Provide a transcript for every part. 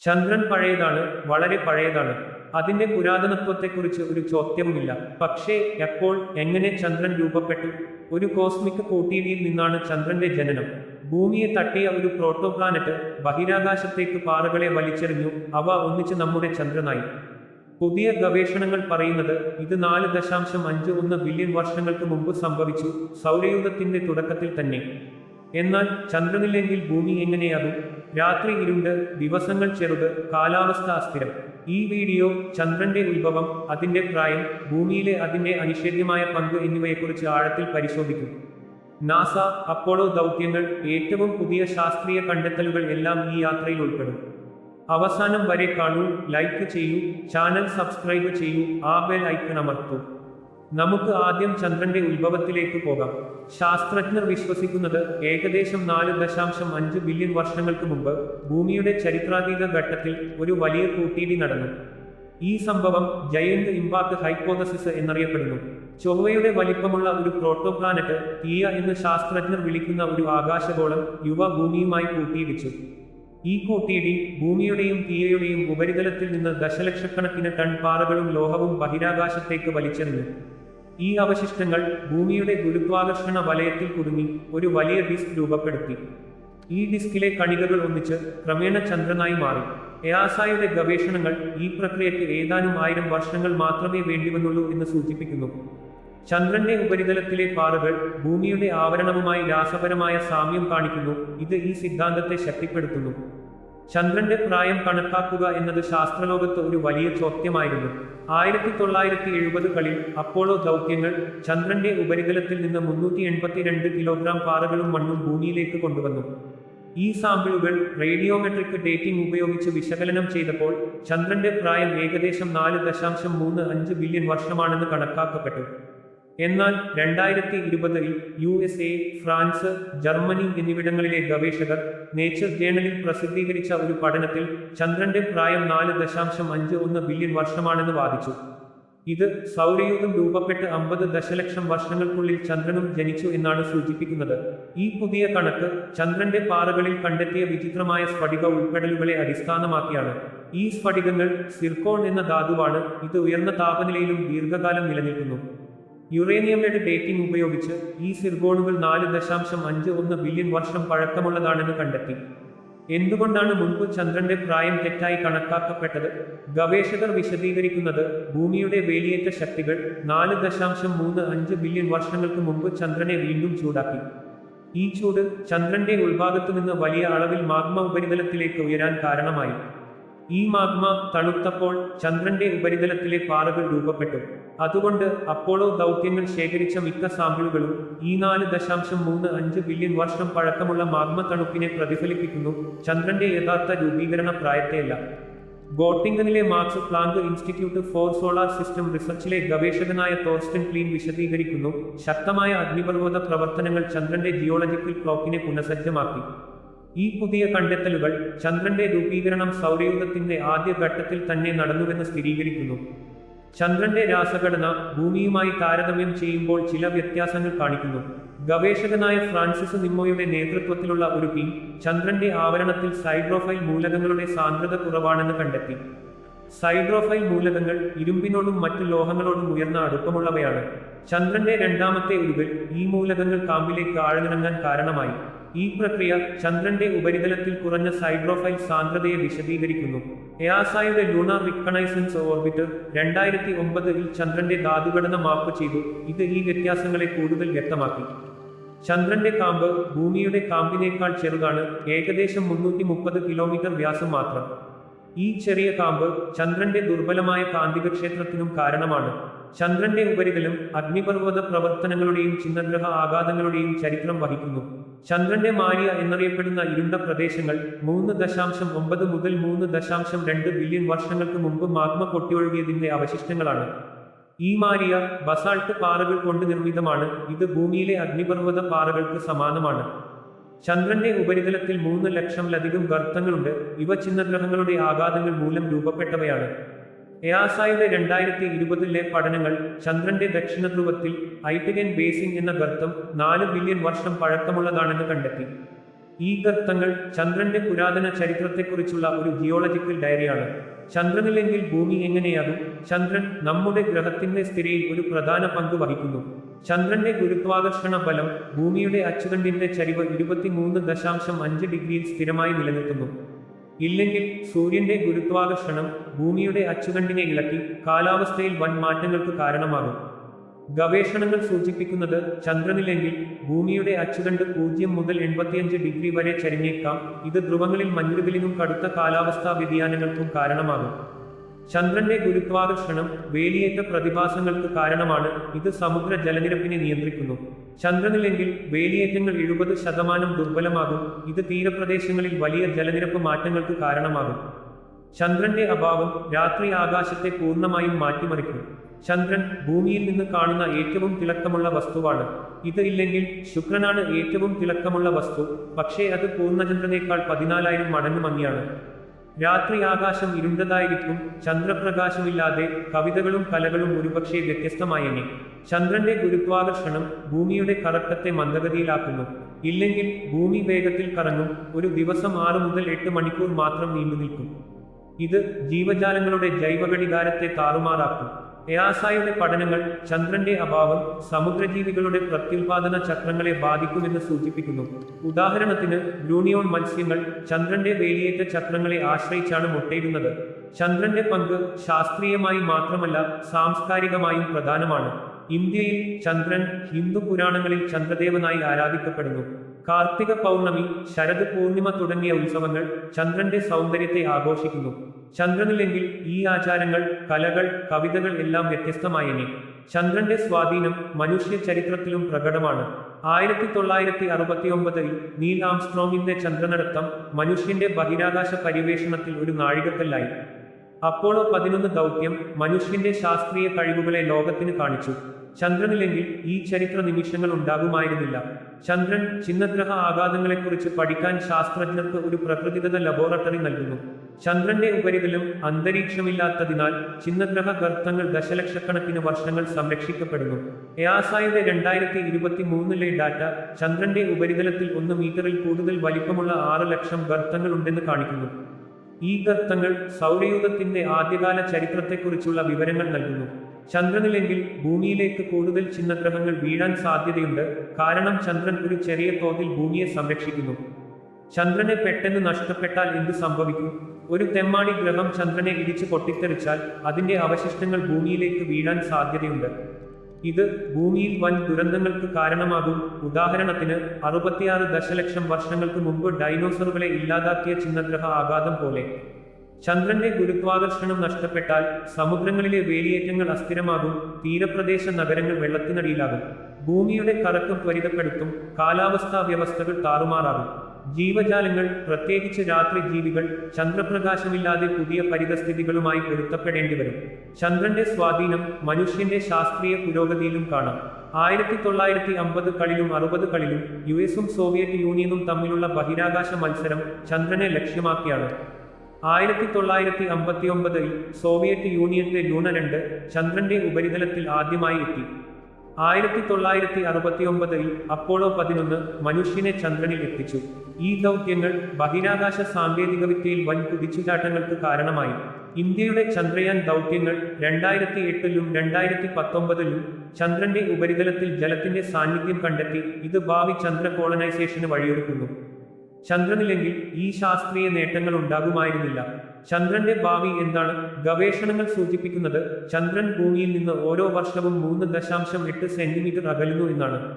ചന്ദ്രൻ പഴയതാണ് വളരെ പഴയതാണ്. അതിന്റെ പുരാതനത്വത്തെക്കുറിച്ച് ഒരു ചോദ്യവുമില്ല. പക്ഷേ എപ്പോൾ എങ്ങനെ ചന്ദ്രൻ രൂപപ്പെട്ടു? ഒരു കോസ്മിക് കോട്ടിയിൽ നിന്നാണ് ചന്ദ്രന്റെ ജനനം. ഭൂമിയെ തട്ടിയ ഒരു പ്രോട്ടോപ്ലാനറ്റ് ബഹിരാകാശത്തേക്ക് പാറകളെ വലിച്ചെറിഞ്ഞു. അവ ഒന്നിച്ച് നമ്മുടെ ചന്ദ്രനായി. പുതിയ ഗവേഷണങ്ങൾ പറയുന്നത് ഇത് നാല് ദശാംശം അഞ്ച് ഒന്ന് ബില്യൺ വർഷങ്ങൾക്ക് മുമ്പ് സംഭവിച്ചു. സൗരയൂഥത്തിന്റെ തുടക്കത്തിൽ തന്നെ. എന്നാൽ ചന്ദ്രനില്ലെങ്കിൽ ഭൂമി എങ്ങനെയാകും? രാത്രി ഇരുണ്ട് ദിവസങ്ങൾ ചെറുത് കാലാവസ്ഥ അസ്ഥിരം. ഈ വീഡിയോ ചന്ദ്രന്റെ ഉത്ഭവം അതിന്റെ പ്രായം ഭൂമിയിലെ അതിന്റെ അനിഷേധ്യമായ പങ്ക് എന്നിവയെക്കുറിച്ച് ആഴത്തിൽ പരിശോധിക്കും. നാസ അപ്പോളോ ദൗത്യങ്ങൾ ഏറ്റവും പുതിയ ശാസ്ത്രീയ കണ്ടെത്തലുകൾ എല്ലാം ഈ യാത്രയിൽ ഉൾപ്പെടും. അവസാനം വരെ കാണൂ ലൈക്ക് ചെയ്യൂ ചാനൽ സബ്സ്ക്രൈബ് ചെയ്യൂ ആ ബെൽ ഐക്കൺ അമർത്തൂ. നമുക്ക് ആദ്യം ചന്ദ്രന്റെ ഉത്ഭവത്തിലേക്ക് പോകാം. ശാസ്ത്രജ്ഞർ വിശ്വസിക്കുന്നത് ഏകദേശം നാല് ദശാംശം അഞ്ച് ബില്യൺ വർഷങ്ങൾക്ക് മുമ്പ് ഭൂമിയുടെ ചരിത്രാതീത ഘട്ടത്തിൽ ഒരു വലിയ കൂട്ടിയിടി നടന്നു. ഈ സംഭവം ജയന്റ് ഇമ്പാക്ട് ഹൈപ്പോതസിസ് എന്നറിയപ്പെടുന്നു. ചൊവ്വയുടെ വലിപ്പമുള്ള ഒരു പ്രോട്ടോപ്ലാനറ്റ് തീയ എന്ന് ശാസ്ത്രജ്ഞർ വിളിക്കുന്ന ഒരു ആകാശഗോളം യുവ ഭൂമിയുമായി കൂട്ടിയിടിച്ചു ഈ കൂട്ടിയിടി ഭൂമിയുടെയും തീയയുടെയും ഉപരിതലത്തിൽ നിന്ന് ദശലക്ഷക്കണക്കിന് ടൺ പാറകളും ലോഹവും ബഹിരാകാശത്തേക്ക് വലിച്ചെറിഞ്ഞു. ഈ അവശിഷ്ടങ്ങൾ ഭൂമിയുടെ ഗുരുത്വാകർഷണ വലയത്തിൽ കുടുങ്ങി ഒരു വലിയ ഡിസ്ക് രൂപപ്പെടുത്തി. ഈ ഡിസ്കിലെ കണികകൾ ഒന്നിച്ച് ക്രമേണ ചന്ദ്രനായി മാറി. എയാസായുടെ ഗവേഷണങ്ങൾ ഈ പ്രക്രിയയ്ക്ക് ഏതാനും ആയിരം വർഷങ്ങൾ മാത്രമേ വേണ്ടിവന്നുള്ളൂ എന്ന് സൂചിപ്പിക്കുന്നു. ചന്ദ്രന്റെ ഉപരിതലത്തിലെ പാറകൾ ഭൂമിയുടെ ആവരണവുമായി രാസപരമായ സാമ്യം കാണിക്കുന്നു. ഇത് ഈ സിദ്ധാന്തത്തെ ശക്തിപ്പെടുത്തുന്നു. ചന്ദ്രന്റെ പ്രായം കണക്കാക്കുക എന്നത് ശാസ്ത്രലോകത്ത് ഒരു വലിയ ചോദ്യമായിരുന്നു. ആയിരത്തി തൊള്ളായിരത്തി എഴുപതുകളിൽ അപ്പോളോ ദൗത്യങ്ങൾ ചന്ദ്രന്റെ ഉപരിതലത്തിൽ നിന്ന് മുന്നൂറ്റി എൺപത്തിരണ്ട് കിലോഗ്രാം പാറകളും മണ്ണും ഭൂമിയിലേക്ക് കൊണ്ടുവന്നു. ഈ സാമ്പിളുകൾ റേഡിയോമെട്രിക് ഡേറ്റിംഗ് ഉപയോഗിച്ച് വിശകലനം ചെയ്തപ്പോൾ ചന്ദ്രന്റെ പ്രായം ഏകദേശം നാല് ദശാംശം മൂന്ന് അഞ്ച് ബില്യൺ വർഷമാണെന്ന് കണക്കാക്കപ്പെട്ടു. എന്നാൽ രണ്ടായിരത്തി ഇരുപതിൽ U S A France Germany എന്നിവിടങ്ങളിലെ ഗവേഷകർ നേച്ചർ ജേണലിൽ പ്രസിദ്ധീകരിച്ച ഒരു പഠനത്തിൽ ചന്ദ്രന്റെ പ്രായം നാല് ദശാംശം അഞ്ച് ഒന്ന് ബില്യൺ വർഷമാണെന്ന് വാദിച്ചു. ഇത് സൗരയൂഥം രൂപപ്പെട്ട് അമ്പത് ദശലക്ഷം വർഷങ്ങൾക്കുള്ളിൽ ചന്ദ്രനും ജനിച്ചു എന്നാണ് സൂചിപ്പിക്കുന്നത്. ഈ പുതിയ കണക്ക് ചന്ദ്രന്റെ പാറകളിൽ കണ്ടെത്തിയ വിചിത്രമായ സ്ഫടിക ഉൾപ്പെടലുകളെ അടിസ്ഥാനമാക്കിയാണ്. ഈ സ്ഫടികങ്ങൾ സിർക്കോൺ എന്ന ധാതുവാണ്. ഇത് ഉയർന്ന താപനിലയിലും ദീർഘകാലം നിലനിൽക്കുന്നു. യുറേനിയങ്ങളുടെ ഡേറ്റിംഗ് ഉപയോഗിച്ച് ഈ സിർഗോണുകൾ നാല് ദശാംശം അഞ്ച് ഒന്ന് ബില്യൺ വർഷം പഴക്കമുള്ളതാണെന്ന് കണ്ടെത്തി. എന്തുകൊണ്ടാണ് മുൻപ് ചന്ദ്രന്റെ പ്രായം തെറ്റായി കണക്കാക്കപ്പെട്ടത്? ഗവേഷകർ വിശദീകരിക്കുന്നത് ഭൂമിയുടെ വേലിയേറ്റ ശക്തികൾ നാല് ദശാംശം മൂന്ന് അഞ്ച് ബില്യൺ വർഷങ്ങൾക്ക് മുമ്പ് ചന്ദ്രനെ വീണ്ടും ചൂടാക്കി. ഈ ചൂട് ചന്ദ്രന്റെ ഉത്ഭാഗത്തു നിന്ന് വലിയ അളവിൽ മാഗ്മ ഉപരിതലത്തിലേക്ക് ഉയരാൻ കാരണമായി. ഈ മാഗ്മ തണുത്തപ്പോൾ ചന്ദ്രന്റെ ഉപരിതലത്തിലെ പാറകൾ രൂപപ്പെട്ടു. അതുകൊണ്ട് അപ്പോളോ ദൗത്യങ്ങൾ ശേഖരിച്ച മിക്ക സാമ്പിളുകളും ഈ നാല് ദശാംശം മൂന്ന് അഞ്ച് ബില്യൺ വർഷം പഴക്കമുള്ള മാഗ്മ തണുപ്പിനെ പ്രതിഫലിപ്പിക്കുന്നു. ചന്ദ്രന്റെ യഥാർത്ഥ രൂപീകരണ പ്രായത്തെയല്ല. ഗോട്ടിംഗനിലെ Max Planck Institute for Solar System റിസർച്ചിലെ ഗവേഷകനായ തോർസ്റ്റൻ ക്ലീൻ വിശദീകരിക്കുന്നു. ശക്തമായ അഗ്നിപർവത പ്രവർത്തനങ്ങൾ ചന്ദ്രന്റെ ജിയോളജിക്കൽ ക്ലോക്കിനെ പുനഃസജ്ജമാക്കി. ഈ പുതിയ കണ്ടെത്തലുകൾ ചന്ദ്രന്റെ രൂപീകരണം സൗരയൂഥത്തിന്റെ ആദ്യ ഘട്ടത്തിൽ തന്നെ നടന്നുവെന്ന് സ്ഥിരീകരിക്കുന്നു. ചന്ദ്രന്റെ രാസഘടന ഭൂമിയുമായി താരതമ്യം ചെയ്യുമ്പോൾ ചില വ്യത്യാസങ്ങൾ കാണിക്കുന്നു. ഗവേഷകനായ ഫ്രാൻസിസ് നിമ്മോയുടെ നേതൃത്വത്തിലുള്ള ഒരു ടീം ചന്ദ്രന്റെ ആവരണത്തിൽ സൈഡ്രോഫൈൽ മൂലകങ്ങളുടെ സാന്ദ്രത കുറവാണെന്ന് കണ്ടെത്തി. സൈഡ്രോഫൈൽ മൂലകങ്ങൾ ഇരുമ്പിനോടും മറ്റു ലോഹങ്ങളോടും ഉയർന്ന അടുപ്പമുള്ളവയാണ്. ചന്ദ്രന്റെ രണ്ടാമത്തെ ഉരുവിൽ ഈ മൂലകങ്ങൾ കാമ്പിലേക്ക് ആഴ്ന്നിറങ്ങാൻ കാരണമായി. ഈ പ്രക്രിയ ചന്ദ്രന്റെ ഉപരിതലത്തിൽ കുറഞ്ഞ സൈഡ്രോഫൈൽ സാന്ദ്രതയെ വിശദീകരിക്കുന്നു. എയാസായുടെ ലൂണാർ റിക്കണൈസൻസ് ഓർബിറ്റർ രണ്ടായിരത്തി ഒമ്പതിൽ ചന്ദ്രന്റെ ധാതുഘടന മാപ്പ് ചെയ്തു. ഇത് ഈ വ്യത്യാസങ്ങളെ കൂടുതൽ വ്യക്തമാക്കി. ചന്ദ്രന്റെ കാമ്പ് ഭൂമിയുടെ കാമ്പിനേക്കാൾ ചെറുതാണ്. ഏകദേശം മുന്നൂറ്റി മുപ്പത് കിലോമീറ്റർ വ്യാസം മാത്രം. ഈ ചെറിയ കാമ്പ് ചന്ദ്രന്റെ ദുർബലമായ കാന്തികക്ഷേത്രത്തിനും കാരണമാണ്. ചന്ദ്രന്റെ ഉപരിതലം അഗ്നിപർവത പ്രവർത്തനങ്ങളുടെയും ചിഹ്നഗ്രഹ ആഘാതങ്ങളുടെയും ചരിത്രം വഹിക്കുന്നു. ചന്ദ്രന്റെ മാരിയ എന്നറിയപ്പെടുന്ന ഇരുണ്ട പ്രദേശങ്ങൾ മൂന്ന് ദശാംശം ഒമ്പത് മുതൽ മൂന്ന് ദശാംശം രണ്ട് ബില്യൺ വർഷങ്ങൾക്ക് മുമ്പ് മാഗ്മ പൊട്ടിയൊഴുകിയതിന്റെ അവശിഷ്ടങ്ങളാണ്. ഈ മാരിയ ബസാൾട്ട് പാറകൾ കൊണ്ട് നിർമ്മിതമാണ്. ഇത് ഭൂമിയിലെ അഗ്നിപർവത പാറകൾക്ക് സമാനമാണ്. ചന്ദ്രന്റെ ഉപരിതലത്തിൽ മൂന്ന് ലക്ഷത്തിലധികം ഗർത്തങ്ങളുണ്ട്. ഇവ ചിഹ്നഗ്രഹങ്ങളുടെ ആഘാതങ്ങൾ മൂലം രൂപപ്പെട്ടവയാണ്. എയാസായുടെ രണ്ടായിരത്തി ഇരുപതിലെ പഠനങ്ങൾ ചന്ദ്രന്റെ ദക്ഷിണ ധ്രുവത്തിൽ ഹൈഡ്രഗൻ ബേസിൻ എന്ന ഗർത്തം നാല് ബില്യൺ വർഷം പഴക്കമുള്ളതാണെന്ന് കണ്ടെത്തി. ഈ ഗർത്തങ്ങൾ ചന്ദ്രന്റെ പുരാതന ചരിത്രത്തെക്കുറിച്ചുള്ള ഒരു ജിയോളജിക്കൽ ഡയറിയാണ് ചന്ദ്രനില്ലെങ്കിൽ ഭൂമി എങ്ങനെയാകും? ചന്ദ്രൻ നമ്മുടെ ഗ്രഹത്തിന്റെ സ്ഥിരയിൽ ഒരു പ്രധാന പങ്ക് വഹിക്കുന്നു. ചന്ദ്രന്റെ ഗുരുത്വാകർഷണ ബലം ഭൂമിയുടെ അച്ചുതണ്ടിന്റെ ചരിവ് ഇരുപത്തിമൂന്ന് ദശാംശം അഞ്ച് ഡിഗ്രിയിൽ സ്ഥിരമായി നിലനിൽക്കുന്നു. ഇല്ലെങ്കിൽ സൂര്യന്റെ ഗുരുത്വാകർഷണം ഭൂമിയുടെ അച്ചുകണ്ടിനെ ഇളക്കി കാലാവസ്ഥയിൽ വൻ മാറ്റങ്ങൾക്ക് കാരണമാകും. ഗവേഷണങ്ങൾ സൂചിപ്പിക്കുന്നത് ചന്ദ്രനില്ലെങ്കിൽ ഭൂമിയുടെ അച്ചുകണ്ട് പൂജ്യം മുതൽ എൺപത്തിയഞ്ച് ഡിഗ്രി വരെ ചരിഞ്ഞേക്കാം. ഇത് ധ്രുവങ്ങളിൽ മഞ്ഞുരുകലിനും കടുത്ത കാലാവസ്ഥാ വ്യതിയാനങ്ങൾക്കും കാരണമാകും. ചന്ദ്രന്റെ ഗുരുത്വാകർഷണം വേലിയേറ്റ പ്രതിഭാസങ്ങൾക്ക് കാരണമാണ് ഇത് സമുദ്ര ജലനിരപ്പിനെ നിയന്ത്രിക്കുന്നു. ചന്ദ്രനില്ലെങ്കിൽ വേലിയേറ്റങ്ങൾ എഴുപത് ശതമാനം ദുർബലമാകും. ഇത് തീരപ്രദേശങ്ങളിൽ വലിയ ജലനിരപ്പ് മാറ്റങ്ങൾക്ക് കാരണമാകും. ചന്ദ്രന്റെ അഭാവം രാത്രി ആകാശത്തെ പൂർണമായും മാറ്റിമറിക്കും. ചന്ദ്രൻ ഭൂമിയിൽ നിന്ന് കാണുന്ന ഏറ്റവും തിളക്കമുള്ള വസ്തുവാണ്. ഇത് ഇല്ലെങ്കിൽ ശുക്രനാണ് ഏറ്റവും തിളക്കമുള്ള വസ്തു. പക്ഷേ അത് പൂർണചന്ദ്രനേക്കാൾ പതിനാലായിരം മടങ്ങ് മങ്ങിയാണ്. രാത്രി ആകാശം ഇരുണ്ടതായിരിക്കും ചന്ദ്രപ്രകാശമില്ലാതെ കവിതകളും കലകളും ഒരുപക്ഷെ വ്യത്യസ്തമായേനെ. ചന്ദ്രന്റെ ഗുരുത്വാകർഷണം ഭൂമിയുടെ കറക്കത്തെ മന്ദഗതിയിലാക്കുന്നു. ഇല്ലെങ്കിൽ ഭൂമി വേഗത്തിൽ കറങ്ങും ഒരു ദിവസം ആറ് മുതൽ എട്ട് മണിക്കൂർ മാത്രം നീണ്ടുനിൽക്കും. ഇത് ജീവജാലങ്ങളുടെ ജൈവഘടികാരത്തെ താറുമാറാക്കും. എയാസായുടെ പഠനങ്ങൾ ചന്ദ്രന്റെ അഭാവം സമുദ്രജീവികളുടെ പ്രത്യുൽപാദന ചക്രങ്ങളെ ബാധിക്കുമെന്ന് സൂചിപ്പിക്കുന്നു. ഉദാഹരണത്തിന് ബ്ലൂണിയോൺ മത്സ്യങ്ങൾ ചന്ദ്രന്റെ വേലിയേറ്റ ചക്രങ്ങളെ ആശ്രയിച്ചാണ് മുട്ടയിടുന്നത്. ചന്ദ്രന്റെ പങ്ക് ശാസ്ത്രീയമായി മാത്രമല്ല സാംസ്കാരികമായും പ്രധാനമാണ്. ഇന്ത്യയിൽ ചന്ദ്രൻ ഹിന്ദു പുരാണങ്ങളിൽ ചന്ദ്രദേവനായി ആരാധിക്കപ്പെടുന്നു. കാർത്തിക പൗർണമി ശരത് പൂർണിമ തുടങ്ങിയ ഉത്സവങ്ങൾ ചന്ദ്രന്റെ സൗന്ദര്യത്തെ ആഘോഷിക്കുന്നു. ചന്ദ്രനില്ലെങ്കിൽ ഈ ആചാരങ്ങൾ കലകൾ കവിതകൾ എല്ലാം വ്യത്യസ്തമായനെ. ചന്ദ്രന്റെ സ്വാധീനം മനുഷ്യ ചരിത്രത്തിലും പ്രകടമാണ്. ആയിരത്തി തൊള്ളായിരത്തി അറുപത്തി ഒമ്പതിൽ നീൽ ആംസ്ട്രോങ്ങിന്റെ ചന്ദ്രനടത്തം മനുഷ്യന്റെ ബഹിരാകാശ പര്യവേഷണത്തിൽ ഒരു നാഴികക്കല്ലായി. അപ്പോളോ പതിനൊന്ന് ദൗത്യം മനുഷ്യന്റെ ശാസ്ത്രീയ കഴിവുകളെ ലോകത്തിന് കാണിച്ചു. ചന്ദ്രനില്ലെങ്കിൽ ഈ ചരിത്ര നിമിഷങ്ങൾ ഉണ്ടാകുമായിരുന്നില്ല. ചന്ദ്രൻ ചിന്നഗ്രഹ ആഘാതങ്ങളെക്കുറിച്ച് പഠിക്കാൻ ശാസ്ത്രജ്ഞർക്ക് ഒരു പ്രകൃതിഗത ലബോറട്ടറി നൽകുന്നു. ചന്ദ്രന്റെ ഉപരിതലം അന്തരീക്ഷമില്ലാത്തതിനാൽ ചിന്നഗ്രഹ ഗർത്തങ്ങൾ ദശലക്ഷക്കണക്കിന് വർഷങ്ങൾ സംരക്ഷിക്കപ്പെടുന്നു. എയാസായുടെ രണ്ടായിരത്തി ഇരുപത്തി മൂന്നിലെ ഡാറ്റ ചന്ദ്രന്റെ ഉപരിതലത്തിൽ ഒന്ന് മീറ്ററിൽ കൂടുതൽ വലിപ്പമുള്ള ആറ് ലക്ഷം ഗർത്തങ്ങൾ ഉണ്ടെന്ന് കാണിക്കുന്നു. ഈ ഗർത്തങ്ങൾ സൗരയൂഥത്തിന്റെ ആദ്യകാല ചരിത്രത്തെക്കുറിച്ചുള്ള വിവരങ്ങൾ നൽകുന്നു. ചന്ദ്രനിലെങ്കിൽ ഭൂമിയിലേക്ക് കൂടുതൽ ചിഹ്നഗ്രഹങ്ങൾ വീഴാൻ സാധ്യതയുണ്ട്. കാരണം ചന്ദ്രൻ ഒരു ചെറിയ തോതിൽ ഭൂമിയെ സംരക്ഷിക്കുന്നു. ചന്ദ്രനെ പെട്ടെന്ന് നഷ്ടപ്പെട്ടാൽ എന്ത് സംഭവിക്കും? ഒരു തെമ്മാടി ഗ്രഹം ചന്ദ്രനെ ഇടിച്ച് പൊട്ടിത്തെറിച്ചാൽ അതിന്റെ അവശിഷ്ടങ്ങൾ ഭൂമിയിലേക്ക് വീഴാൻ സാധ്യതയുണ്ട്. ഇത് ഭൂമിയിൽ വൻ ദുരന്തങ്ങൾക്ക് കാരണമാകും. ഉദാഹരണത്തിന് അറുപത്തിയാറ് ദശലക്ഷം വർഷങ്ങൾക്ക് മുമ്പ് ഡൈനോസറുകളെ ഇല്ലാതാക്കിയ ചിന്നഗ്രഹ ആഘാതം പോലെ. ചന്ദ്രന്റെ ഗുരുത്വാകർഷണം നഷ്ടപ്പെട്ടാൽ സമുദ്രങ്ങളിലെ വേലിയേറ്റങ്ങൾ അസ്ഥിരമാകും തീരപ്രദേശ നഗരങ്ങൾ വെള്ളത്തിനടിയിലാകും. ഭൂമിയുടെ കറക്കം ത്വരിതപ്പെടുത്തും കാലാവസ്ഥാ വ്യവസ്ഥകൾ താറുമാറാകും. ജീവജാലങ്ങൾ പ്രത്യേകിച്ച് രാത്രി ജീവികൾ ചന്ദ്രപ്രകാശമില്ലാതെ പുതിയ പരിതസ്ഥിതികളുമായി പൊരുത്തപ്പെടേണ്ടി വരും ചന്ദ്രന്റെ സ്വാധീനം മനുഷ്യന്റെ ശാസ്ത്രീയ പുരോഗതിയിലും കാണാം. ആയിരത്തി തൊള്ളായിരത്തി അമ്പത് കളിലും അറുപത് കളിലും യു എസും സോവിയറ്റ് യൂണിയനും തമ്മിലുള്ള ബഹിരാകാശ മത്സരം ചന്ദ്രനെ ലക്ഷ്യമാക്കിയാണ്. ആയിരത്തി തൊള്ളായിരത്തി അമ്പത്തിയൊമ്പതിൽ സോവിയറ്റ് യൂണിയന്റെ ലൂണ രണ്ട് ചന്ദ്രന്റെ ഉപരിതലത്തിൽ ആദ്യമായി എത്തി. ആയിരത്തി തൊള്ളായിരത്തി അറുപത്തി ഒമ്പതിൽ അപ്പോളോ പതിനൊന്ന് മനുഷ്യനെ ചന്ദ്രനിൽ എത്തിച്ചു. ഈ ദൗത്യങ്ങൾ ബഹിരാകാശ സാങ്കേതികവിദ്യയിൽ വൻ കുതിച്ചുചാട്ടങ്ങൾക്ക് കാരണമായി. ഇന്ത്യയുടെ ചന്ദ്രയാൻ ദൗത്യങ്ങൾ രണ്ടായിരത്തി എട്ടിലും രണ്ടായിരത്തി പത്തൊമ്പതിലും ചന്ദ്രന്റെ ഉപരിതലത്തിൽ ജലത്തിന്റെ സാന്നിധ്യം കണ്ടെത്തി ഇത് ഭാവി ചന്ദ്ര കോളനൈസേഷന് വഴിയൊരുക്കുന്നു. ചന്ദ്രനില്ലെങ്കിൽ ഈ ശാസ്ത്രീയ നേട്ടങ്ങൾ ഉണ്ടാകുമായിരുന്നില്ല. ചന്ദ്രന്റെ ഭാവി എന്താണ്? ഗവേഷണങ്ങൾ സൂചിപ്പിക്കുന്നത് ചന്ദ്രൻ ഭൂമിയിൽ നിന്ന് ഓരോ വർഷവും മൂന്ന് ദശാംശം എട്ട് സെന്റിമീറ്റർ അകലുന്നു എന്നാണ്.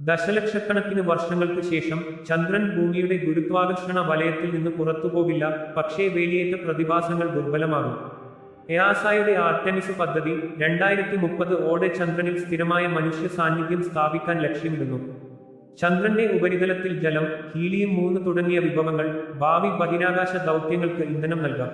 ദശലക്ഷക്കണക്കിന് വർഷങ്ങൾക്ക് ശേഷം ചന്ദ്രൻ ഭൂമിയുടെ ഗുരുത്വാകർഷണ വലയത്തിൽ നിന്ന് പുറത്തുപോകില്ല പക്ഷേ വേലിയേറ്റ പ്രതിഭാസങ്ങൾ ദുർബലമാകും. എയാസായുടെ ആർടെമിസ് പദ്ധതി രണ്ടായിരത്തി മുപ്പത് ഓടെ ചന്ദ്രനിൽ സ്ഥിരമായ മനുഷ്യ സാന്നിധ്യം സ്ഥാപിക്കാൻ ലക്ഷ്യമിടുന്നു. ചന്ദ്രന്റെ ഉപരിതലത്തിൽ ജലം ഹീലിയം മൂന്ന് തുടങ്ങിയ വിഭവങ്ങൾ ഭാവി ബഹിരാകാശ ദൗത്യങ്ങൾക്ക് ഇന്ധനം നൽകാം.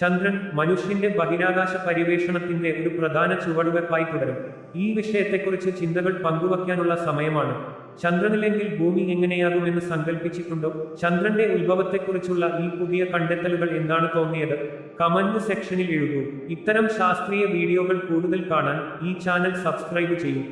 ചന്ദ്രൻ മനുഷ്യന്റെ ബഹിരാകാശ പര്യവേഷണത്തിന്റെ ഒരു പ്രധാന ചുവടുവെപ്പായി തുടരും. ഈ വിഷയത്തെക്കുറിച്ച് ചിന്തകൾ പങ്കുവയ്ക്കാനുള്ള സമയമാണ്. ചന്ദ്രനില്ലെങ്കിൽ ഭൂമി എങ്ങനെയാകുമെന്ന് സങ്കല്പിച്ചിട്ടുണ്ടോ ചന്ദ്രന്റെ ഉത്ഭവത്തെക്കുറിച്ചുള്ള ഈ പുതിയ കണ്ടെത്തലുകൾ എന്താണ് തോന്നിയത്? കമന്റ് സെക്ഷനിൽ എഴുതൂ. ഇത്തരം ശാസ്ത്രീയ വീഡിയോകൾ കൂടുതൽ കാണാൻ ഈ ചാനൽ സബ്സ്ക്രൈബ് ചെയ്യൂ.